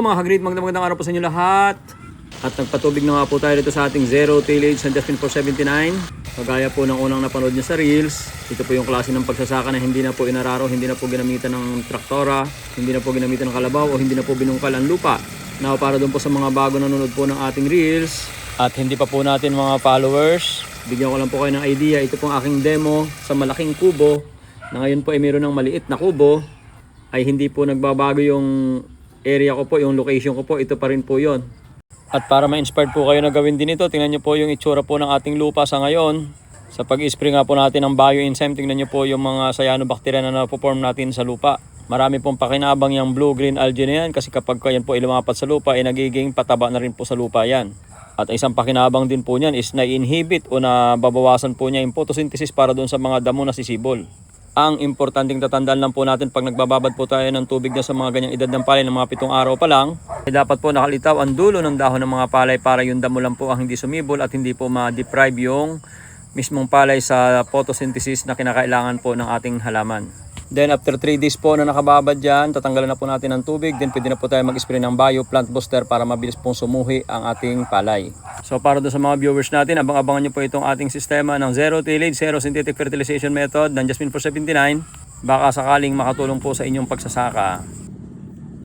mga hagrid, magandang magandang araw po sa inyo lahat. At nagpatubig na nga po tayo dito sa ating Zero Tillage San Justin 479. Kagaya po ng unang napanood nyo sa Reels, ito po yung klase ng pagsasaka na hindi na po inararo, hindi na po ginamitan ng traktora, hindi na po ginamitan ng kalabaw o hindi na po binungkal ang lupa. Now para doon po sa mga bago nanonood po ng ating Reels at hindi pa po natin mga followers, bigyan ko lang po kayo ng idea. Ito pong aking demo sa malaking kubo na ngayon po ay mayroon ng maliit na kubo ay hindi po nagbabago yung area ko po, yung location ko po, ito pa rin po yon. At para ma-inspired po kayo na gawin din ito, tingnan nyo po yung itsura po ng ating lupa sa ngayon. Sa pag-spray nga po natin ng bioenzyme, tingnan nyo po yung mga cyanobacteria na napoform natin sa lupa. Marami pong pakinabang yung blue-green algae na yan kasi kapag yan po ilumapat sa lupa, ay nagiging pataba na rin po sa lupa yan. At isang pakinabang din po niyan is na-inhibit o nababawasan po niya yung photosynthesis para doon sa mga damo na sisibol. Ang importanteng tatandaan lang po natin pag nagbababad po tayo ng tubig na sa mga ganyang edad ng palay ng mga pitong araw pa lang, ay dapat po nakalitaw ang dulo ng dahon ng mga palay para yung damo lang po ang hindi sumibol at hindi po ma-deprive yung mismong palay sa photosynthesis na kinakailangan po ng ating halaman. Then after 3 days po na nakababad dyan, tatanggalan na po natin ng tubig. Then pwede na po tayo mag-spray ng bio plant booster para mabilis pong sumuhi ang ating palay. So para doon sa mga viewers natin, abang-abangan nyo po itong ating sistema ng zero tillage, zero synthetic fertilization method ng Jasmine 479. Baka sakaling makatulong po sa inyong pagsasaka.